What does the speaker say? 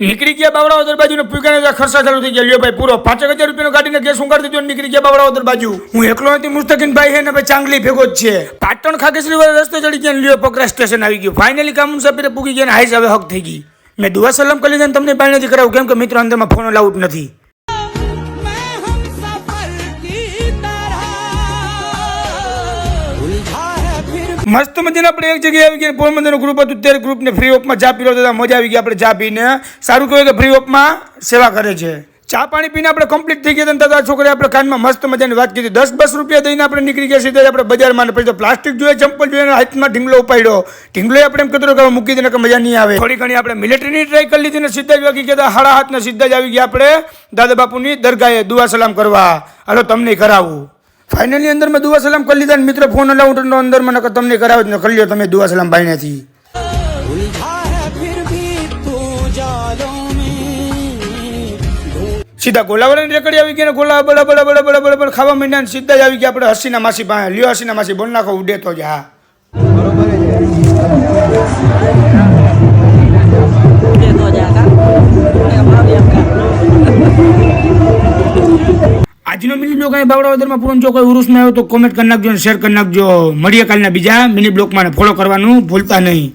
નીકળી ગયા બાવળાવદર બાજુ ને પૂગાને ખર્ચા ચાલુ થઈ ગયા. ભાઈ, પૂરો. પાંચ હજાર રૂપિયાનો ગાડીને ગેસ ઉગાડી દીધો નીકળી ગયા બાવળાવદર બાજુ હું એકલો નથી, મુસ્તકીન ભાઈ હે ને ભાઈ ચાંગલી ભેગો જ છે. પાટણ ખાગેશ્રી વાળા રસ્તે ચડી ગયા લ્યો પકરા સ્ટેશન આવી ગયું. ફાઇનલી કામ મુસાફરે પૂગી ગયા ને હાઈસ હવે હક થઈ ગઈ. મેં દુઆ સલામ કરી તમને બાય નથી કરાવું. કેમ કે મિત્રો અંદરમાં ફોન અલાઉડ નથી. મસ્ત મજાને આપણે એક જગ્યાએ આવી ગયા, પોરબંદરનું ગ્રુપ હતું, ત્યારે ગ્રુપને ફ્રી ઓફમાં ચા પીલો હતા મજા આવી ગઈ, આપણે ચા પીને. સારું કહેવાય કે ફ્રી ઓફમાં સેવા કરે છે. ચા પાણી પીને આપણે કમ્પ્લીટ થઈ ગયા હતા છોકરે આપણે કાનમાં મસ્ત મજાની વાત કીધી. દસ બસ રૂપિયા દઈને આપણે નીકળી ગયા સીધા આપણે બજારમાં પછી તો પ્લાસ્ટિક જોઈએ, ચંપલ જોઈએ હાથમાં ઢીંગલો ઉપાડ્યો. ઢીંગલો આપણે એમ કહેતો કે મૂકી દઈને કે મજા નહીં આવે. થોડી ઘણી આપણે મિલિટરીની ટ્રાય કરી લીધી ને સીધા જ વાગી ગયા હાડા હાથને સીધા જ આવી ગયા આપણે. દાદા બાપુની દરગાહે દુઆ સલામ કરવા. હાલો, તમને કરાવું. ફાઇનલી અંદર મેં દુઆ સલામ કરી લીધા મિત્રો ફોન અલાઉટ અંદર મને તમને કરાવે જ ન, કરી લ્યો તમે દુઆ સલામ ભાઈનેથી. સીધા ગોલાવાળાની રેકડી આવી ગઈ ગોલા બળા બળા બળા બળા બળા બળા ખાવા માંડ્યા સીધા જ આવી ગયા. આપણે હસીના માસી પાસે, લ્યો હસીના માસી, બોલ નાખો, ઉડે તો જ. હા બરોબર આજનો મિની બ્લોગ અહીં બાવળાવદરમાં પૂરો જો કોઈ ઉરુસમાં આવ્યો તો કોમેન્ટ કરી નાખજો અને શેર કરી નાખજો. મળીએ કાલના બીજા મિની બ્લોગમાં ફોલો કરવાનું ભૂલતા નહીં.